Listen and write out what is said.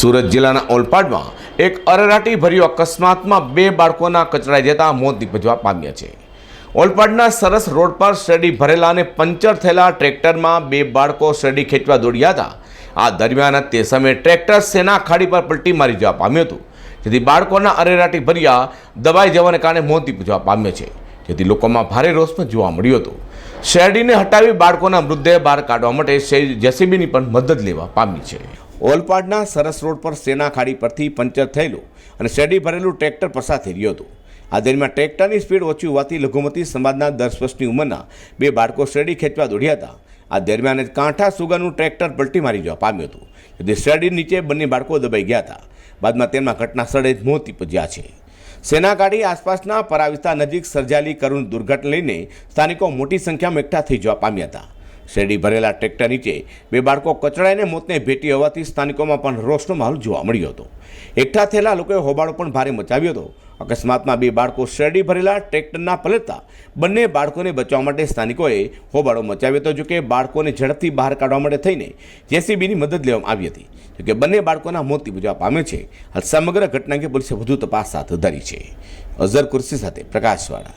સુરત જિલ્લાના ઓલપાડમાં એક અરેરાટી ભર્યો અકસ્માતમાં બે બાળકોના કચડાઈ જતા મોત નિપજવા પામ્યા છે. ઓલપાડના સરસ રોડ પર શેરડી ભરેલા અને પંચર થયેલા ટ્રેક્ટરમાં બે બાળકો શેરડી ખેંચવા દોડ્યા હતા. આ દરમિયાન તે સમયે ટ્રેક્ટર સેના ખાડી પર પલટી મારી જવા પામ્યું હતું. જેથી બાળકોના અરેરાટી ભર્યા દબાઈ જવાને કારણે મોત નિપજવા પામ્યો છે. જેથી લોકોમાં ભારે રોષ પણ જોવા મળ્યો હતો. શેરડીને હટાવી બાળકોના મૃતદેહ બહાર કાઢવા માટે જેસીબીની પણ મદદ લેવા પામી છે. ઓલપાડના સરસ રોડ પર સેના ખાડી પરથી પંચર થયેલું અને શેરડી ભરેલું ટ્રેક્ટર પસાર થઈ રહ્યું હતું. આ દરમિયાન ટ્રેક્ટરની સ્પીડ ઓછી હોવાથી લઘુમતી સમાજના દસ વર્ષની ઉંમરના બે બાળકો શેરડી ખેંચવા દોડ્યા હતા. આ દરમિયાન કાંઠા સુગરનું ટ્રેક્ટર પલટી મારી જવા પામ્યું હતું, જેથી શેરડી નીચે બંને બાળકો દબાઈ ગયા હતા. બાદમાં તેમના ઘટના સ્થળે જ મોત નીપજ્યા છે. સેના સેનાગાડી આસપાસના પરા વિસ્તાર નજીક સર્જાયેલી કરુણ દુર્ઘટના લઈને સ્થાનિકો મોટી સંખ્યામાં એકઠા થઈ જવા પામ્યા હતા. શેરડી ભરેલા ટ્રેક્ટર નીચે બે બાળકો કચડાઈને મોતને ભેટી હોવાથી સ્થાનિકોમાં પણ રોષનો માહોલ જોવા મળ્યો હતો. એકઠા થયેલા લોકોએ હોબાળો પણ ભારે મચાવ્યો હતો. અકસ્માતમાં બે બાળકો શેરડી ભરેલા ટ્રેક્ટરના પલટતા બંને બાળકોને બચાવવા માટે સ્થાનિકોએ હોબાળો મચાવ્યો હતો, જોકે બાળકોને ઝડપથી બહાર કાઢવા માટે થઈને જેસીબીની મદદ લેવામાં આવી હતી. જોકે બંને બાળકોના મોત નિપજવા પામે છે. હાલ સમગ્ર ઘટના અંગે પોલીસે વધુ તપાસ હાથ ધરી છે. અઝર કુર્સી સાથે પ્રકાશવાળા.